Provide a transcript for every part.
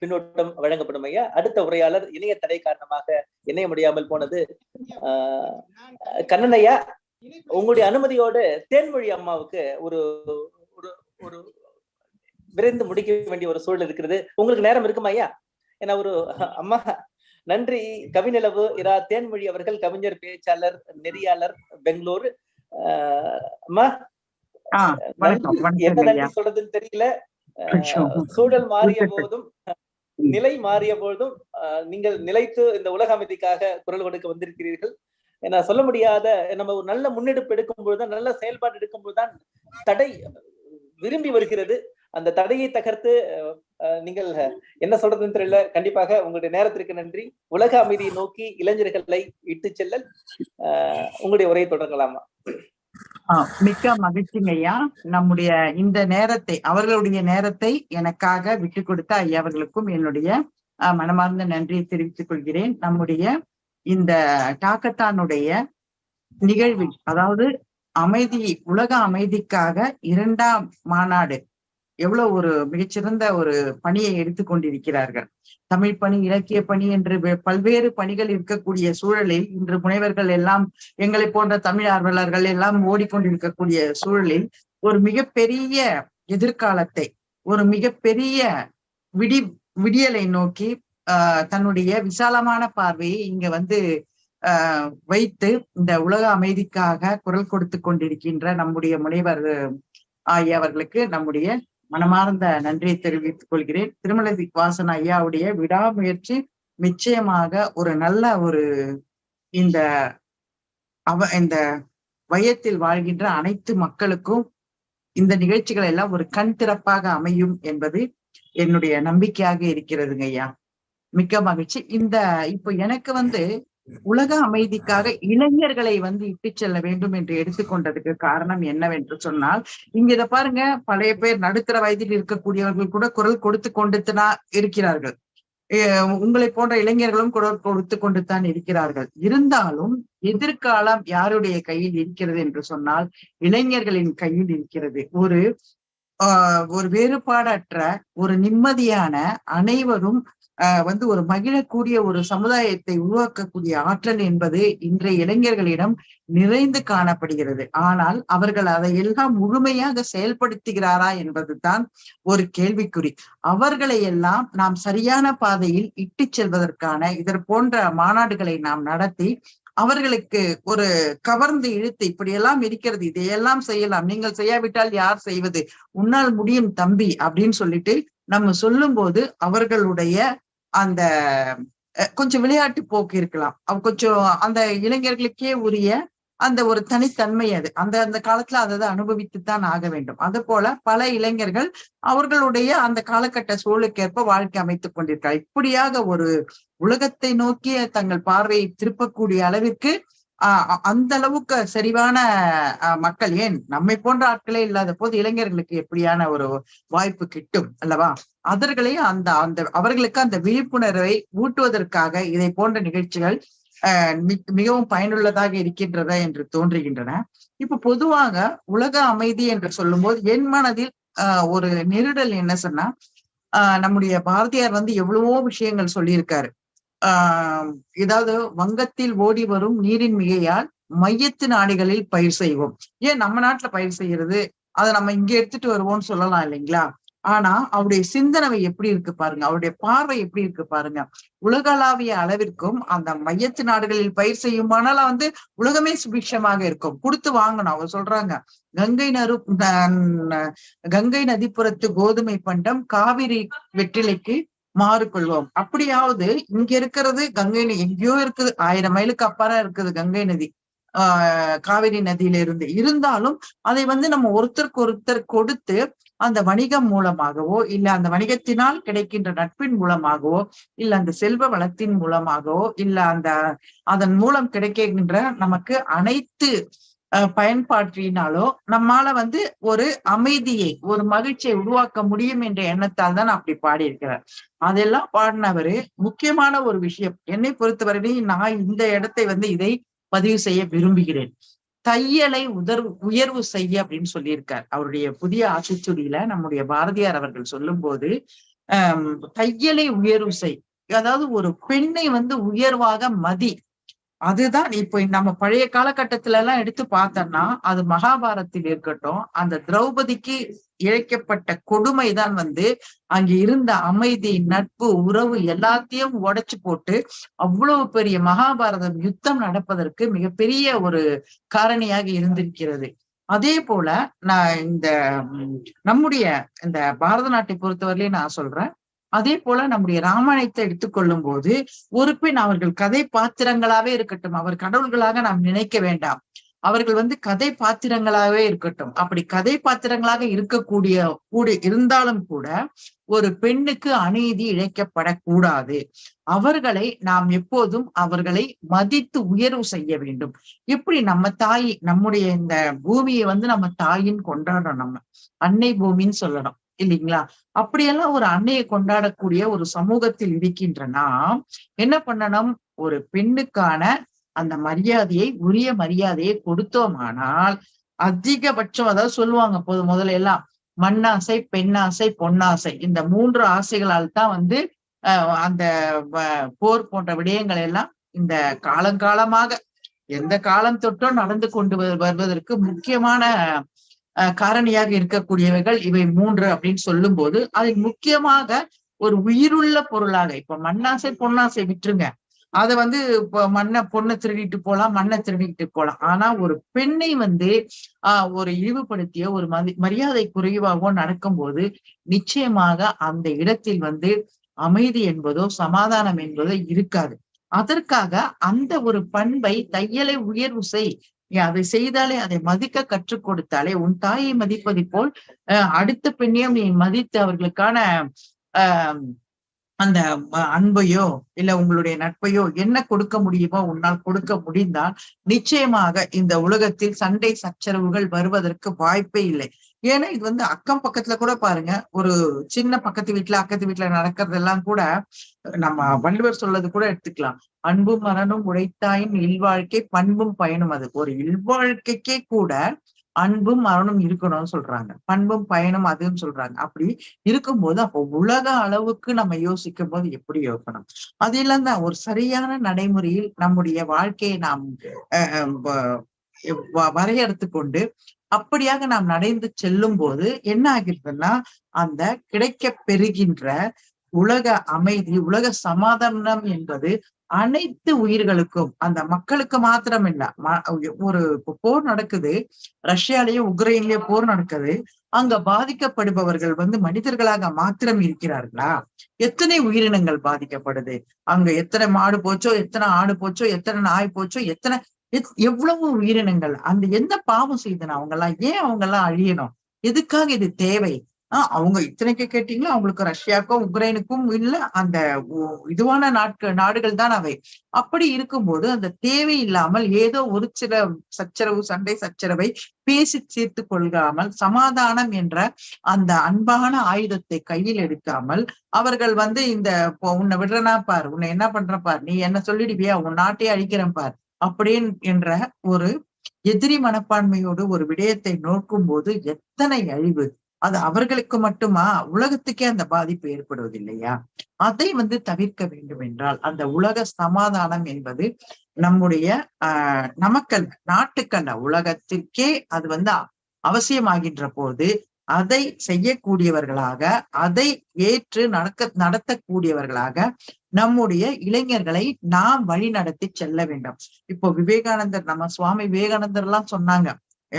பின்னோட்டம் வழங்கப்படும் ஐயா. அடுத்த உரையாளர் இணைய தடை காரணமாக இணைய முடியாமல் போனது கண்ணன் ஐயா. உங்களுடைய அனுமதியோடு தேன்மொழி அம்மாவுக்கு ஒரு ஒரு விரைந்து முடிக்க வேண்டிய ஒரு சூழல் இருக்கிறது. உங்களுக்கு நேரம் இருக்குமா ஐயா? ஏன்னா ஒரு அம்மா நன்றி. கவிநிலவு இரா தேன்மொழி அவர்கள் கவிஞர் பேச்சாளர் நெறியாளர் பெங்களூர். அம்மா. என்ன நன்றி சொல்றதுன்னு தெரியல. சூழல் மாறிய. போதும். நிலை மாறிய பொழுதும் நீங்கள் நிலைத்து இந்த உலக அமைதிக்காக குரல் கொடுக்க வந்திருக்கிறீர்கள். ஏன்னா சொல்ல முடியாத நம்ம ஒரு நல்ல முன்னெடுப்பு எடுக்கும் பொழுதுதான் நல்ல செயல்பாடு எடுக்கும் பொழுதுதான் தடை விரும்பி வருகிறது. அந்த தடையை தகர்த்து நீங்கள் என்ன சொல்றதுன்னு தெரியல. கண்டிப்பாக உங்களுடைய நேரத்திற்கு நன்றி. உலக அமைதியை நோக்கி இளைஞர்களை இட்டு செல்லல். உங்களுடைய உரையை தொடங்கலாமா மிக்க மகிழ்ச்சிங்க ஐயா நம்முடைய இந்த நேரத்தை அவர்களுடைய நேரத்தை எனக்காக விட்டு கொடுத்த ஐயா அவர்களுக்கும் என்னுடைய மனமார்ந்த நன்றியை தெரிவித்துக் கொள்கிறேன். நம்முடைய இந்த டாக்கத்தானுடைய நிகழ்வில் அதாவது அமைதி உலக அமைதிக்காக இரண்டாம் மாநாடு எவ்வளவு ஒரு மிகச்சிறந்த ஒரு பணியை எடுத்துக்கொண்டிருக்கிறார்கள் தமிழ் பணி இலக்கிய பணி என்று பல்வேறு பணிகள் இருக்கக்கூடிய சூழலில் இன்று முனைவர்கள் எல்லாம் எங்களை போன்ற தமிழ் ஆர்வலர்கள் எல்லாம் ஓடிக்கொண்டிருக்கக்கூடிய சூழலில் ஒரு மிகப்பெரிய எதிர்காலத்தை ஒரு மிகப்பெரிய விடி விடியலை நோக்கி ஆஹ் தன்னுடைய விசாலமான பார்வையை இங்க வந்து ஆஹ் வைத்து இந்த உலக அமைதிக்காக குரல் கொடுத்து கொண்டிருக்கின்ற நம்முடைய முனைவர் ஆகிய அவர்களுக்கு நம்முடைய மனமார்ந்த நன்றியை தெரிவித்துக் கொள்கிறேன். திருமலை வாசன் ஐயாவுடைய விடாமுயற்சி நிச்சயமாக ஒரு நல்ல ஒரு இந்த அவ இந்த வயத்தில் வாழ்கின்ற அனைத்து மக்களுக்கும் இந்த நிகழ்ச்சிகள் எல்லாம் ஒரு கண் திறப்பாக அமையும் என்பது என்னுடைய நம்பிக்கையாக இருக்கிறதுங்க ஐயா. மிக்க மகிழ்ச்சி. இந்த இப்போ எனக்கு வந்து உலக அமைதிக்காக இளைஞர்களை வந்து இட்டு செல்ல வேண்டும் என்று எடுத்துக்கொண்டதுக்கு காரணம் என்னவென்று சொன்னால் இங்க இதை பாருங்க பழைய பேர் நடுத்தர வயதில் இருக்கக்கூடியவர்கள் கூட குரல் கொடுத்து கொண்டுத்தனா இருக்கிறார்கள். அஹ் உங்களை போன்ற இளைஞர்களும் குரல் கொடுத்து கொண்டு தான் இருக்கிறார்கள். இருந்தாலும் எதிர்காலம் யாருடைய கையில் இருக்கிறது என்று சொன்னால் இளைஞர்களின் கையில் இருக்கிறது. ஒரு ஆஹ் ஒரு வேறுபாடற்ற ஒரு நிம்மதியான அனைவரும் வந்து ஒரு மகிழக்கூடிய ஒரு சமுதாயத்தை உருவாக்கக்கூடிய ஆற்றல் என்பது இன்றைய இளைஞர்களிடம் நிறைந்து காணப்படுகிறது. ஆனால் அவர்கள் அதை எல்லாம் முழுமையாக செயல்படுத்துகிறாரா என்பதுதான் ஒரு கேள்விக்குறி. அவர்களை எல்லாம் நாம் சரியான பாதையில் இட்டு செல்வதற்கான இதர் போன்ற மாநாடுகளை நாம் நடத்தி அவர்களுக்கு ஒரு கவர்ந்து இழுத்து இப்படியெல்லாம் இருக்கிறது இதையெல்லாம் செய்யலாம் நீங்கள் செய்யாவிட்டால் யார் செய்வது உன்னால் முடியும் தம்பி அப்படின்னு சொல்லிட்டு நம்ம சொல்லும் போது அவர்களுடைய அந்த அஹ், கொஞ்சம் விளையாட்டு போக்கு இருக்கலாம். அவ கொஞ்சம் அந்த இளைஞர்களுக்கே உரிய அந்த ஒரு தனித்தன்மை அது. அந்த அந்த காலத்துல அதை அனுபவித்துத்தான் ஆக வேண்டும். அது போல பல இளைஞர்கள் அவர்களுடைய அந்த காலகட்ட சூழலுக்கேற்ப வாழ்க்கை அமைத்துக் கொண்டிருக்கிறார். இப்படியாக ஒரு உலகத்தை நோக்கிய தங்கள் பார்வையை திருப்பக்கூடிய அளவிற்கு அந்த அளவுக்கு சரிவான மக்கள். ஏன்? நம்மை போன்ற ஆட்களே இல்லாத போது இளைஞர்களுக்கு எப்படியான ஒரு வாய்ப்பு கிட்டும் அல்லவா? அவர்களையும் அந்த அந்த அவர்களுக்கு அந்த விழிப்புணர்வை ஊட்டுவதற்காக இதை போன்ற நிகழ்ச்சிகள் ஆஹ் மிகவும் பயனுள்ளதாக இருக்கின்றதா என்று தோன்றுகின்றன. இப்ப பொதுவாக உலக அமைதி என்று சொல்லும்போது என் மனதில் ஆஹ் ஒரு நெருடல் என்ன சொன்னா ஆஹ் நம்முடைய பாரதியார் வந்து எவ்வளவோ விஷயங்கள் சொல்லியிருக்காரு. ஆஹ் ஏதாவது வங்கத்தில் ஓடி வரும் நீரின் மிகையால் மையத்து நாடுகளில் பயிர் செய்வோம். ஏன் நம்ம நாட்டுல பயிர் செய்யறது? அதை நம்ம இங்க எடுத்துட்டு வருவோம்னு சொல்லலாம் இல்லைங்களா? ஆனா அவருடைய சிந்தனை எப்படி இருக்கு பாருங்க. அவருடைய பார்வை எப்படி இருக்கு பாருங்க. உலகளாவிய அளவிற்கும் அந்த மையத்து நாடுகளில் பயிர் செய்யுமானால் வந்து உலகமே சுபிக்ஷமாக இருக்கும். கொடுத்து வாங்கணும். அவர் சொல்றாங்க கங்கை நரு கங்கை நதிப்புறத்து கோதுமை பண்டம் காவிரி வெற்றிலைக்கு மாறு கொள்வோம் அப்படியாவது இங்க இருக்கிறது கங்கை நதி எங்கேயோ இருக்குது. ஆயிரம் மைலுக்கு அப்பாறா இருக்குது கங்கை நதி. ஆஹ் காவிரி நதியில இருந்து இருந்தாலும் அதை வந்து நம்ம ஒருத்தருக்கு ஒருத்தர் கொடுத்து அந்த வணிகம் மூலமாகவோ இல்ல அந்த வணிகத்தினால் கிடைக்கின்ற நட்பின் மூலமாகவோ இல்ல அந்த செல்வ வளத்தின் மூலமாகவோ இல்ல அந்த அதன் மூலம் கிடைக்கின்ற நமக்கு அனைத்து பயன்பாட்டினாலோ நம்மால வந்து ஒரு அமைதியை ஒரு மகிழ்ச்சியை உருவாக்க முடியும் என்ற எண்ணத்தால் தான் அப்படி பாடியிருக்கிறார் அதெல்லாம் பாடினவரு முக்கியமான ஒரு விஷயம். என்னை பொறுத்தவரையிலும் நான் இந்த இடத்தை வந்து இதை பதிவு செய்ய விரும்புகிறேன். தையலை உதர்வு உயர்வு செய்ய அப்படின்னு சொல்லியிருக்கார். அவருடைய புதிய ஆட்சிச்சுடியில நம்முடைய பாரதியார் அவர்கள் சொல்லும் போது ஆஹ் தையலை உயர்வு செய். அதாவது ஒரு பெண்ணை வந்து உயர்வாக மதி. அதுதான் இப்போ நம்ம பழைய காலகட்டத்துல எல்லாம் எடுத்து பார்த்தோம்னா அது மகாபாரத்தில் இருக்கட்டும் அந்த திரௌபதிக்கு இழைக்கப்பட்ட கொடுமைதான் வந்து அங்க இருந்த அமைதி நட்பு உறவு எல்லாத்தையும் உடைச்சு போட்டு அவ்வளவு பெரிய மகாபாரதம் யுத்தம் நடப்பதற்கு மிகப்பெரிய ஒரு காரணியாக இருந்திருக்கிறது. அதே போல நான் இந்த நம்முடைய இந்த பாரத நாட்டை பொறுத்தவரையிலையும் நான் சொல்றேன். அதே போல நம்முடைய ராமாயணத்தை எடுத்துக்கொள்ளும் போது ஒரு பெண் அவர்கள் கதை பாத்திரங்களாவே இருக்கட்டும் அவர் கடவுள்களாக நாம் நினைக்க வேண்டாம். அவர்கள் வந்து கதை பாத்திரங்களாகவே இருக்கட்டும். அப்படி கதை பாத்திரங்களாக இருக்கக்கூடிய கூட இருந்தாலும் கூட ஒரு பெண்ணுக்கு அநீதி இழைக்கப்படக்கூடாது. அவர்களை நாம் எப்போதும் அவர்களை மதித்து உயர்வு செய்ய வேண்டும். இப்படி நம்ம தாய் நம்முடைய இந்த பூமியை வந்து நம்ம தாயின்னு கொண்டாடுறோம் நம்ம? அன்னை பூமின்னு சொல்லணும். இல்லைங்களா? அப்படியெல்லாம் ஒரு அன்னையை கொண்டாடக்கூடிய ஒரு சமூகத்தில் இருக்கின்ற நாம் என்ன பண்ணணும்? ஒரு பெண்ணுக்கான அந்த மரியாதையை உரிய மரியாதையை கொடுத்தோமானால் அதிகபட்சம் அதாவது சொல்லுவாங்க போது முதல்ல எல்லாம் மண்ணாசை பெண்ணாசை பொன்னாசை இந்த மூன்று ஆசைகளால் தான் வந்து அந்த போர் போன்ற விடயங்கள் எல்லாம் இந்த காலங்காலமாக எந்த காலம் தொட்டோ நடந்து கொண்டு வருவதற்கு முக்கியமான காரணியாக இருக்கக்கூடியவைகள் இவை மூன்று அப்படின்னு சொல்லும் போது அதில் முக்கியமாக ஒரு உயிருள்ள பொருளாக இப்ப மண்ணாசை பொன்னாசை விட்டுருங்க. அதை வந்து இப்போ மண்ணை பொண்ணை திருடிட்டு போலாம் மண்ணை திருடிட்டு போலாம். ஆனா ஒரு பெண்ணை வந்து ஆஹ் ஒரு இழிவுபடுத்திய ஒரு மதி மரியாதை குறைவாகவோ நடக்கும்போது நிச்சயமாக அந்த இடத்தில் வந்து அமைதி என்பதோ சமாதானம் என்பதோ இருக்காது. அதற்காக அந்த ஒரு பண்பை தையலை உயர்வு செய் அதை செய்தாலே அதை மதிக்க கற்றுக் கொடுத்தாலே உன் தாயை மதிப்பதை போல் அடுத்த பெண்ணையும் நீ மதித்து அவர்களுக்கான ஆஹ் அந்த அன்பையோ இல்ல உங்களுடைய நட்பையோ என்ன கொடுக்க முடியுமோ உன்னால் கொடுக்க முடிந்தால் நிச்சயமாக இந்த உலகத்தில் சண்டை சச்சரவுகள் வருவதற்கு வாய்ப்பே இல்லை. ஏன்னா இது வந்து அக்கம் பக்கத்துல கூட பாருங்க ஒரு சின்ன பக்கத்து வீட்டுல அக்கத்து வீட்டுல நடக்கிறதெல்லாம் கூட நம்ம வள்ளுவர் சொல்லது கூட எடுத்துக்கலாம். அன்பும் மரணம் உழைத்தாயின் இல்வாழ்க்கை பண்பும் பயனும். அது ஒரு இல்வாழ்க்கைக்கே கூட அன்பும் மரணம் இருக்கணும்னு சொல்றாங்க. பண்பும் பயனும் அதுன்னு சொல்றாங்க. அப்படி இருக்கும்போது அப்போ உலக அளவுக்கு நம்ம யோசிக்கும் போது எப்படி யோசிக்கணும் அது இல்லாம ஒரு சரியான நடைமுறையில் நம்முடைய வாழ்க்கையை நாம் வரையறுத்து கொண்டு அப்படியாக நாம் நடைந்து செல்லும் போது என்ன ஆகிறதுன்னா அந்த கிடைக்க பெறுகின்ற உலக அமைதி உலக சமாதானம் என்பது அனைத்து உயிர்களுக்கும் அந்த மக்களுக்கு மாத்திரம் இல்ல ஒரு போர் நடக்குது. ரஷ்யாலயும் உக்ரைன்லயே போர் நடக்குது. அங்க பாதிக்கப்படுபவர்கள் வந்து மனிதர்களாக மாத்திரம் இருக்கிறார்களா? எத்தனை உயிரினங்கள் பாதிக்கப்படுது? அங்க எத்தனை மாடு போச்சோ எத்தனை ஆடு போச்சோ எத்தனை நாய் போச்சோ எத்தனை எவ்வளவு உயிரினங்கள்? அந்த எந்த பாவம் செய்தன? அவங்க எல்லாம் ஏன் அவங்க எல்லாம் அழியணும்? எதுக்காக இது தேவை? அவங்க இத்தனைக்கு கேட்டீங்களா? அவங்களுக்கு ரஷ்யாவுக்கும் உக்ரைனுக்கும் இல்ல அந்த இதுவான நாட்கள் நாடுகள் தான் அவை. அப்படி இருக்கும்போது அந்த தேவை இல்லாமல் ஏதோ ஒரு சில சச்சரவு சண்டை சச்சரவை பேசி சேர்த்து கொள்காமல் சமாதானம் என்ற அந்த அன்பான ஆயுதத்தை கையில் எடுக்காமல் அவர்கள் வந்து இந்த உன்னை விடுறனா பார் உன்னை என்ன பண்ற பார் நீ என்ன சொல்லிடுவியா? உன் நாட்டையே அழிக்கிறேன் பார். அப்படின்னு என்ற ஒரு எதிரி மனப்பான்மையோடு ஒரு விடயத்தை நோக்கும் போது எத்தனை அழிவு அது அவர்களுக்கு மட்டுமா? உலகத்துக்கே அந்த பாதிப்பு ஏற்படுவது இல்லையா அதை வந்து தவிர்க்க வேண்டும் என்றால் அந்த உலக சமாதானம் என்பது நம்முடைய ஆஹ் நமக்கல்ல நாட்டுக்கல்ல உலகத்திற்கே அது வந்து அவசியமாகின்ற போது அதை செய்யக்கூடியவர்களாக அதை ஏற்று நடக்க நடத்தக்கூடியவர்களாக நம்முடைய இளைஞர்களை நாம் வழி நடத்தி செல்ல வேண்டும். இப்போ விவேகானந்தர் நம்ம சுவாமி விவேகானந்தர் எல்லாம் சொன்னாங்க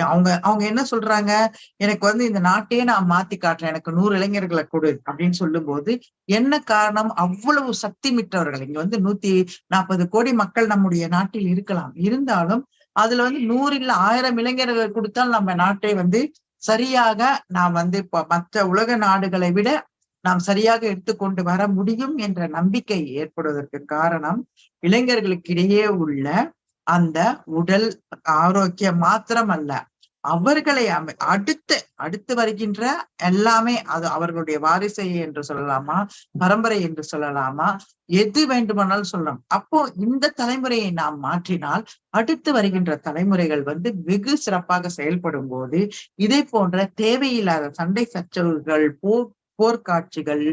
அவங்க அவங்க என்ன சொல்றாங்க? எனக்கு வந்து இந்த நாட்டையே நான் மாத்தி காட்டுறேன். எனக்கு நூறு இளைஞர்களை கொடு அப்படின்னு சொல்லும் போது என்ன காரணம்? அவ்வளவு சக்தி மிட்டவர்கள் இங்க வந்து நூத்தி நாற்பது கோடி மக்கள் நம்முடைய நாட்டில் இருக்கலாம். இருந்தாலும் அதுல வந்து நூறு இல்ல ஆயிரம் இளைஞர்கள் கொடுத்தால் நம்ம நாட்டை வந்து சரியாக நாம் வந்து இப்ப மற்ற உலக நாடுகளை விட நாம் சரியாக எடுத்துக்கொண்டு வர முடியும் என்ற நம்பிக்கை ஏற்படுவதற்கு காரணம் இளைஞர்களுக்கிடையே உள்ள அந்த உடல் ஆரோக்கியம் மாத்திரம் அல்ல அவர்களை அமை அடுத்து அடுத்து வருகின்ற எல்லாமே அது அவர்களுடைய வாரிசை என்று சொல்லலாமா பரம்பரை என்று சொல்லலாமா எது வேண்டுமானாலும் சொல்லலாம். அப்போ இந்த தலைமுறையை நாம் மாற்றினால் அடுத்து வருகின்ற தலைமுறைகள் வந்து வெகு சிறப்பாக செயல்படும் போது இதே போன்ற தேவையில்லாத சண்டை சச்சரவுகள் போர் போர்க்காட்சிகள்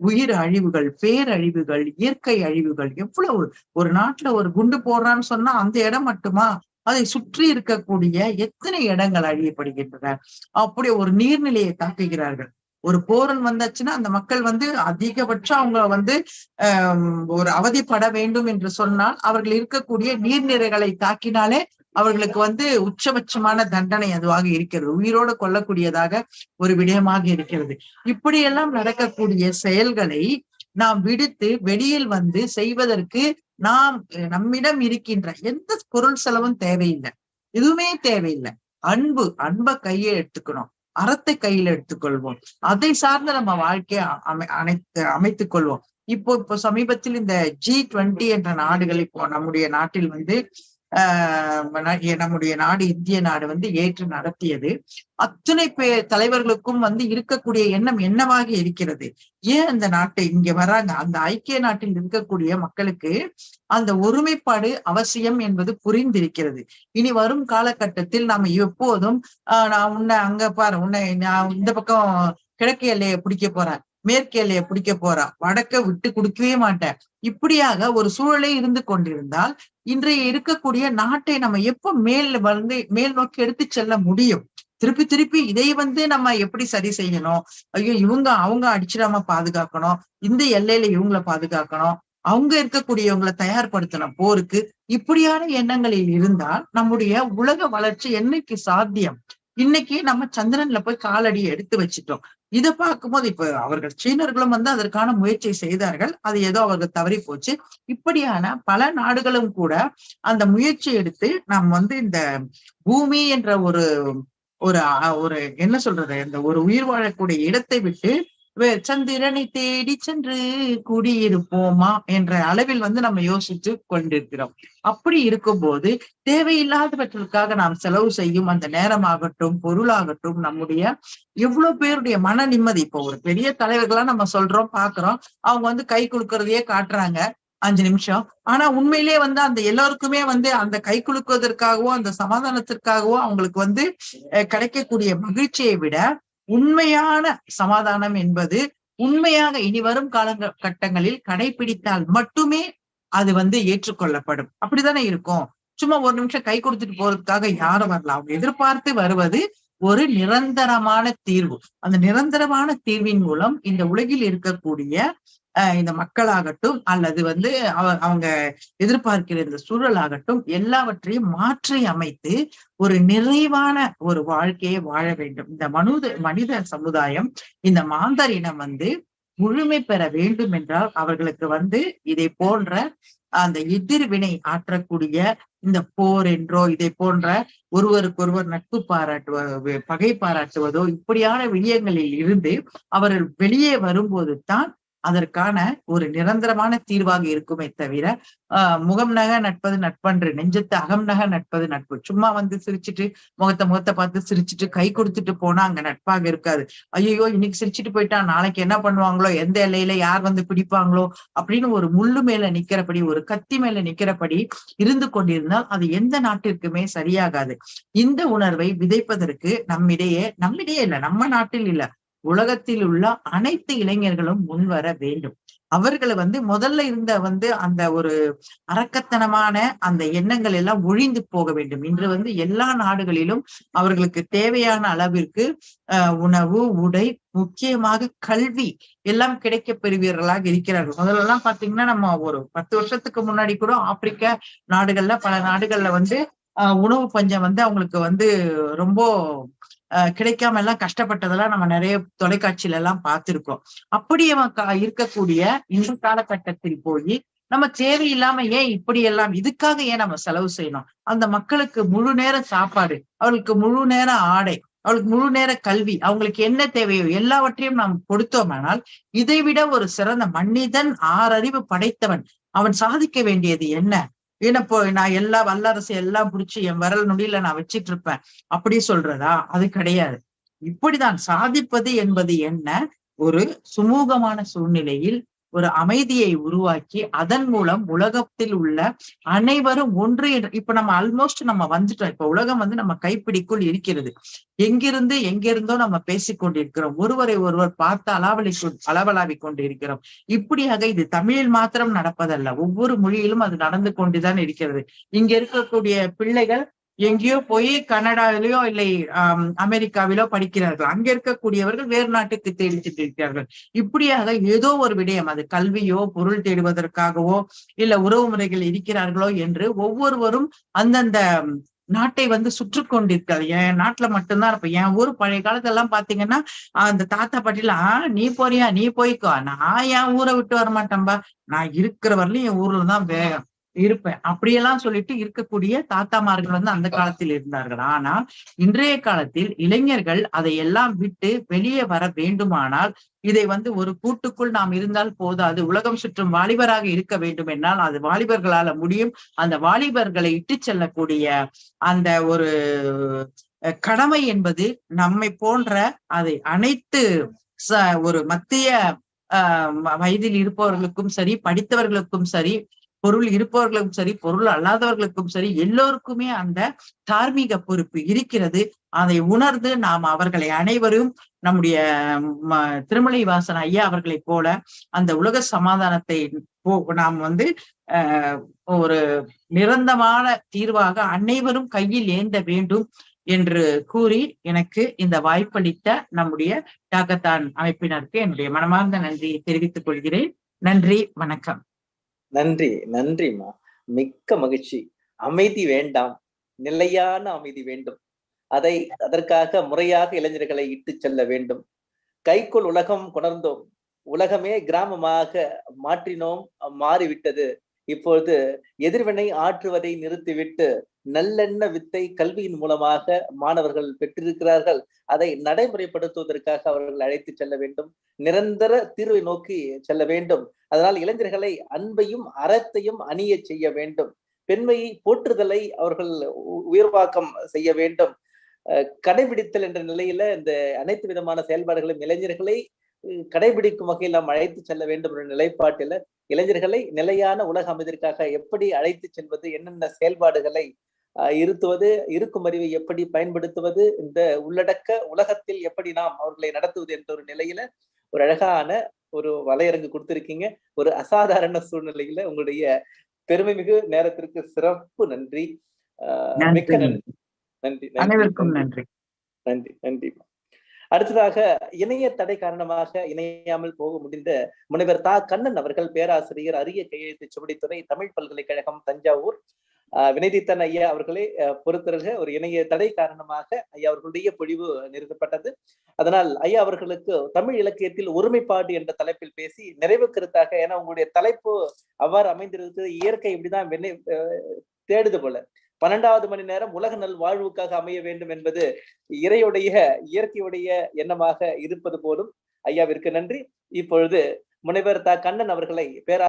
உயிர் அழிவுகள் பேரழிவுகள் இயற்கை அழிவுகள் எவ்வளவு ஒரு நாட்டுல ஒரு குண்டு போடுறான்னு சொன்னா அந்த இடம் மட்டுமா? அதை சுற்றி இருக்கக்கூடிய எத்தனை இடங்கள் அழியப்படுகின்றன? அப்படி ஒரு நீர்நிலையை தாக்குகிறார்கள் ஒரு போரன் வந்தாச்சுன்னா அந்த மக்கள் வந்து அதிகபட்சம் அவங்க வந்து ஆஹ் ஒரு அவதிப்பட வேண்டும் என்று சொன்னால் அவர்கள் இருக்கக்கூடிய நீர்நிலைகளை தாக்கினாலே அவர்களுக்கு வந்து உச்சபட்சமான தண்டனை அதுவாக இருக்கிறது. உயிரோடு கொல்லக்கூடியதாக ஒரு விடயமாக இருக்கிறது. இப்படியெல்லாம் நடக்கக்கூடிய செயல்களை நாம் விடுத்து வெளியில் வந்து செய்வதற்கு நாம் நம்மிடம் இருக்கின்ற எந்த பொருள் செலவும் தேவையில்லை. எதுவுமே தேவையில்லை. அன்பு அன்பை கையை எடுத்துக்கணும். அறத்தை கையில எடுத்துக்கொள்வோம். அதை சார்ந்து நம்ம வாழ்க்கையை அமை அனைத்து அமைத்துக் கொள்வோம். இப்போ இப்போ சமீபத்தில் இந்த ஜி டுவெண்ட்டி என்ற நாடுகள் இப்போ நம்முடைய நாட்டில் வந்து நம்முடைய நாடு இந்திய நாடு வந்து ஏற்று நடத்தியது. அத்தனை பே தலைவர்களுக்கும் வந்து இருக்கக்கூடிய எண்ணம் என்னவாக இருக்கிறது? ஏன் அந்த நாட்டை இங்க வராங்க? அந்த ஐக்கிய நாட்டில் இருக்கக்கூடிய மக்களுக்கு அந்த ஒருமைப்பாடு அவசியம் என்பது புரிந்திருக்கிறது. இனி வரும் காலகட்டத்தில் நாம எப்போதும் ஆஹ் நான் உன்னை அங்க பாரு உன்னை நான் இந்த பக்கம் கிழக்கு எல்லையை பிடிக்க போறேன். மேற்கேலைய பிடிக்க போறா. வடக்க விட்டு கொடுக்கவே மாட்டேன் இப்படியாக ஒரு சூழலே இருந்து கொண்டிருந்தால் இன்றைய இருக்கக்கூடிய நாட்டை நம்ம எப்ப மேல் வந்து மேல் நோக்கி எடுத்து செல்ல முடியும்? திருப்பி திருப்பி இதை வந்து நம்ம எப்படி சரி செய்யணும்? ஐயோ இவங்க அவங்க அடிச்சிடாம பாதுகாக்கணும். இந்த எல்லையில இவங்கள பாதுகாக்கணும். அவங்க இருக்கக்கூடியவங்களை தயார்படுத்தணும் போருக்கு. இப்படியான எண்ணங்களில் இருந்தால் நம்முடைய உலக வளர்ச்சி என்னைக்கு சாத்தியம்? இன்னைக்கு நம்ம சந்திரன்ல போய் காலடியை எடுத்து வச்சிட்டோம். இதை பார்க்கும்போது இப்ப அவர்கள் சீனர்களும் வந்து அதற்கான முயற்சி செய்தார்கள். அது ஏதோ அவர்கள் தவறி போச்சு. இப்படியான பல நாடுகளும் கூட அந்த முயற்சி எடுத்து நாம் வந்து இந்த பூமி என்ற ஒரு ஒரு ஒரு என்ன சொல்றது? இந்த ஒரு உயிர் வாழக்கூடிய இடத்தை விட்டு சந்திரனை தேடி சென்று குடியிருப்போமா என்ற அளவில் வந்து நம்ம யோசித்து கொண்டிருக்கிறோம். அப்படி இருக்கும்போது தேவையில்லாதவற்றிற்காக நாம் செலவு செய்யும் அந்த நேரமாகட்டும் பொருளாகட்டும் நம்முடைய எவ்வளவு பேருடைய மன நிம்மதி. இப்போ ஒரு பெரிய தலைவர்களா நம்ம சொல்றோம் பாக்குறோம். அவங்க வந்து கை கொடுக்கறதையே காட்டுறாங்க அஞ்சு நிமிஷம். ஆனா உண்மையிலேயே வந்து அந்த எல்லாருக்குமே வந்து அந்த கை குலுக்குவதற்காகவோ அந்த சமாதானத்திற்காகவோ அவங்களுக்கு வந்து கிடைக்கக்கூடிய மகிழ்ச்சியை விட உண்மையான சமாதானம் என்பது உண்மையாக இனி வரும் கால கட்டங்களில் கடைபிடித்தால் மட்டுமே அது வந்து ஏற்றுக்கொள்ளப்படும். அப்படித்தானே இருக்கும்? சும்மா ஒரு நிமிஷம் கை கொடுத்துட்டு போறதுக்காக யாரும் வரலாம் அவங்க எதிர்பார்த்து வருவது ஒரு நிரந்தரமான தீர்வு. அந்த நிரந்தரமான தீர்வின் மூலம் இந்த உலகில் இருக்கக்கூடிய இந்த மக்களாகட்டும் அல்லது வந்து அவங்க எதிர்பார்க்கிற இந்த சூழலாகட்டும் எல்லாவற்றையும் மாற்றி அமைத்து ஒரு நிறைவான ஒரு வாழ்க்கையை வாழ வேண்டும். இந்த மனுத மனித சமுதாயம் இந்த மாந்தர் இனம் வந்து முழுமை பெற வேண்டும் என்றால் அவர்களுக்கு வந்து இதை போன்ற அந்த எதிர்வினை ஆற்றக்கூடிய இந்த போர் என்றோ இதை போன்ற ஒருவருக்கொருவர் நட்பு பாராட்டுவ பகை பாராட்டுவதோ இப்படியான விடயங்களில் இருந்து அவர்கள் வெளியே வரும்போது தான் அதற்கான ஒரு நிரந்தரமான தீர்வாக இருக்குமே தவிர ஆஹ் முகம் நக நட்பது நட்பன்று நெஞ்சத்து அகம் நக நட்பது நட்பு. சும்மா வந்து சிரிச்சுட்டு முகத்தை முகத்தை பார்த்து சிரிச்சுட்டு கை கொடுத்துட்டு போனா அங்க நட்பாக இருக்காது. ஐயோ இன்னைக்கு சிரிச்சுட்டு போயிட்டா நாளைக்கு என்ன பண்ணுவாங்களோ எந்த எல்லையில யார் வந்து பிடிப்பாங்களோ அப்படின்னு ஒரு முள்ளு மேல நிக்கிறபடி ஒரு கத்தி மேல நிக்கிறபடி இருந்து கொண்டிருந்தால் அது எந்த நாட்டிற்குமே சரியாகாது. இந்த உணர்வை விதைப்பதற்கு நம்மிடையே நம்மிடையே இல்ல நம்ம நாட்டில் இல்ல உலகத்தில் உள்ள அனைத்து இளைஞர்களும் முன்வர வேண்டும். அவர்களை வந்து முதல்ல இருந்த வந்து அந்த ஒரு அரக்கத்தனமான அந்த எண்ணங்கள் எல்லாம் ஒழிந்து போக வேண்டும். இன்று வந்து எல்லா நாடுகளிலும் அவர்களுக்கு தேவையான அளவிற்கு உணவு உடை முக்கியமாக கல்வி எல்லாம் கிடைக்க பெறுவீர்களாக இருக்கிறார்கள். முதல்ல எல்லாம் பாத்தீங்கன்னா நம்ம ஒரு பத்து வருஷத்துக்கு முன்னாடி கூட ஆப்பிரிக்க நாடுகள்ல பல நாடுகள்ல வந்து ஆஹ் உணவு பஞ்சம் வந்து அவங்களுக்கு வந்து ரொம்ப கிடைக்காம எல்லாம் கஷ்டப்பட்டதெல்லாம் நம்ம நிறைய தொலைக்காட்சியில எல்லாம் பார்த்திருக்கோம் அப்படி இருக்கக்கூடிய இந்த காலகட்டத்தில் போய் நம்ம தேவையில்லாம ஏன் இப்படி எல்லாம் இதுக்காக ஏன் நம்ம செலவு செய்யணும்? அந்த மக்களுக்கு முழு நேர சாப்பாடு அவளுக்கு முழு நேர ஆடை அவளுக்கு முழு நேர கல்வி அவங்களுக்கு என்ன தேவையோ எல்லாவற்றையும் நாம் கொடுத்தோமானால் இதை விட ஒரு சிறந்த மனிதன் ஆறறிவு படைத்தவன் அவன் சாதிக்க வேண்டியது என்ன? ஏன்னா நான் எல்லா வல்லரசு எல்லாம் பிடிச்சி என் விரல் நொடியில நான் வச்சிட்டு இருப்பேன் அப்படி சொல்றதா அது கிடையாது. இப்படிதான் சாதிப்பது என்பது என்ன? ஒரு சுமூகமான சூழ்நிலையில் ஒரு அமைதியை உருவாக்கி அதன் மூலம் உலகத்தில் உள்ள அனைவரும் ஒன்று இப்ப நம்ம ஆல்மோஸ்ட் நம்ம வந்துட்டோம். இப்ப உலகம் வந்து நம்ம கைப்பிடிக்குள் இருக்கிறது. எங்கிருந்து எங்கிருந்தோ நம்ம பேசிக்கொண்டிருக்கிறோம் ஒருவரை ஒருவர் பார்த்து அளவலி அளவலாவிக் கொண்டிருக்கிறோம். இப்படியாக இது தமிழில் மாத்திரம் நடப்பதல்ல. ஒவ்வொரு மொழியிலும் அது நடந்து கொண்டுதான் இருக்கிறது. இங்க இருக்கக்கூடிய பிள்ளைகள் எங்கேயோ போய் கனடாவிலோ இல்லை அமெரிக்காவிலோ படிக்கிறார்கள். அங்க இருக்கக்கூடியவர்கள் வேறு நாட்டுக்கு தேடி சென்றிருக்கிறார்கள் இப்படியாக ஏதோ ஒரு விடயம் அது கல்வியோ பொருள் தேடுவதற்காகவோ இல்ல உறவு முறைகள் இருக்கிறார்களோ என்று ஒவ்வொருவரும் அந்தந்த நாட்டை வந்து சுற்று கொண்டிருக்காது என் நாட்டுல மட்டும்தான் இருப்ப என் ஊர் பழைய காலத்துல எல்லாம் பாத்தீங்கன்னா அந்த தாத்தா பாட்டில ஆஹ் நீ போறியா? நீ போய்க்கோ. நான் என் ஊரை விட்டு வர மாட்டேன்பா நான் இருக்கிற வரலையும் என் ஊர்ல தான் வேகம். இருப்பேன். அப்படியெல்லாம் சொல்லிட்டு இருக்கக்கூடிய தாத்தாமார்கள் வந்து அந்த காலத்தில் இருந்தார்கள். ஆனால் இன்றைய காலத்தில் இளைஞர்கள் அதை எல்லாம் விட்டு வெளியே வர வேண்டுமானால் இதை வந்து ஒரு கூட்டுக்குள் நாம் இருந்தால் போதாது. உலகம் சுற்றும் வாலிபராக இருக்க வேண்டும் என்றால் அது வாலிபர்களால முடியும். அந்த வாலிபர்களை இட்டு செல்லக்கூடிய அந்த ஒரு கடமை என்பது நம்மை போன்ற அதை அனைத்து ச- ஒரு மத்திய ஆஹ் வயதில் இருப்பவர்களுக்கும் சரி படித்தவர்களுக்கும் சரி பொருள் இருப்பவர்களுக்கும் சரி பொருள் அல்லாதவர்களுக்கும் சரி எல்லோருக்குமே அந்த தார்மீக பொறுப்பு இருக்கிறது. அதை உணர்ந்து நாம் அவர்களை அனைவரும் நம்முடைய திருமலை வாசன் ஐயா அவர்களைப் போல அந்த உலக சமாதானத்தை போ- நாம் வந்து ஆஹ் ஒரு நிரந்தரமான தீர்வாக அனைவரும் கையில் ஏந்த வேண்டும் என்று கூறி எனக்கு இந்த வாய்ப்பளித்த நம்முடைய டாகத்தான் அமைப்பினருக்கு என்னுடைய மனமார்ந்த நன்றியை தெரிவித்துக் கொள்கிறேன். நன்றி வணக்கம். நன்றி நன்றிம்மா மிக்க மகிழ்ச்சி. அமைதி வேண்டாம். நிலையான அமைதி வேண்டும். அதை அதற்காக முறையாக இளைஞர்களை இட்டு செல்ல வேண்டும். கைக்குள் உலகம் கொணர்ந்தோம். உலகமே கிராமமாக மாற்றினோம் மாறிவிட்டது. இப்பொழுது எதிர்வினை ஆற்றுவதை நிறுத்திவிட்டு நல்லெண்ண வித்தை கல்வியின் மூலமாக மாணவர்கள் பெற்றிருக்கிறார்கள். அதை நடைமுறைப்படுத்துவதற்காக அவர்கள் அழைத்து செல்ல வேண்டும். நிரந்தர தீர்வை நோக்கி செல்ல வேண்டும். அதனால் இளைஞர்களை அன்பையும் அறத்தையும் அணிய செய்ய வேண்டும். பெண்மையை போற்றுதலை அவர்கள் உ- உயர்வாக்கம் செய்ய வேண்டும். அஹ் கடைபிடித்தல் என்ற நிலையில இந்த அனைத்து விதமான செயல்பாடுகளும் இளைஞர்களை கடைபிடிக்கும் வகையில் நாம் அழைத்து செல்ல வேண்டும் என்ற நிலைப்பாட்டில இளைஞர்களை நிலையான உலக அமைதிற்காக எப்படி அழைத்து செல்வது என்னென்ன செயல்பாடுகளை இருத்துவது இருக்கும் அறிவை எப்படி பயன்படுத்துவது இந்த உள்ளடக்க உலகத்தில் எப்படி நாம் அவர்களை நடத்துவது என்ற ஒரு நிலையில ஒரு அழகான ஒரு வலையரங்கு கொடுத்திருக்கீங்க. ஒரு அசாதாரண சூழ்நிலையில உங்களுடைய பெருமை மிகு நேரத்திற்கு சிறப்பு நன்றி. மிக்க நன்றி நன்றி. அனைவருக்கும் நன்றி. நன்றி நன்றி. அடுத்ததாக இணைய தடை காரணமாக இணையாமல் போக முடிந்த முனைவர் தா. கண்ணன் அவர்கள் பேராசிரியர் அரிய கையெழுத்து சுவடித்துறை தமிழ் பல்கலைக்கழகம் தஞ்சாவூர். ஆஹ் ஐயா அவர்களே ஆஹ் பொறுத்தருக ஒரு இணைய தடை காரணமாக ஐயா அவர்களுடைய பொழிவு நிறுத்தப்பட்டது. அதனால் ஐயா அவர்களுக்கு தமிழ் இலக்கியத்தில் ஒருமைப்பாடு என்ற தலைப்பில் பேசி நிறைவு கருத்தாக ஏன்னா உங்களுடைய தலைப்பு அவ்வாறு அமைந்திருக்கிறது இயற்கை இப்படிதான் தேடுது போல. பன்னெண்டாவது மணி நேரம் உலக நல் வாழ்வுக்காக அமைய வேண்டும் என்பது இறையுடைய இயற்கையுடைய எண்ணமாக இருப்பது போலும் ஐயாவிற்கு நன்றி. இப்பொழுது முனைவர் தா கண்ணன் அவர்களை பேரா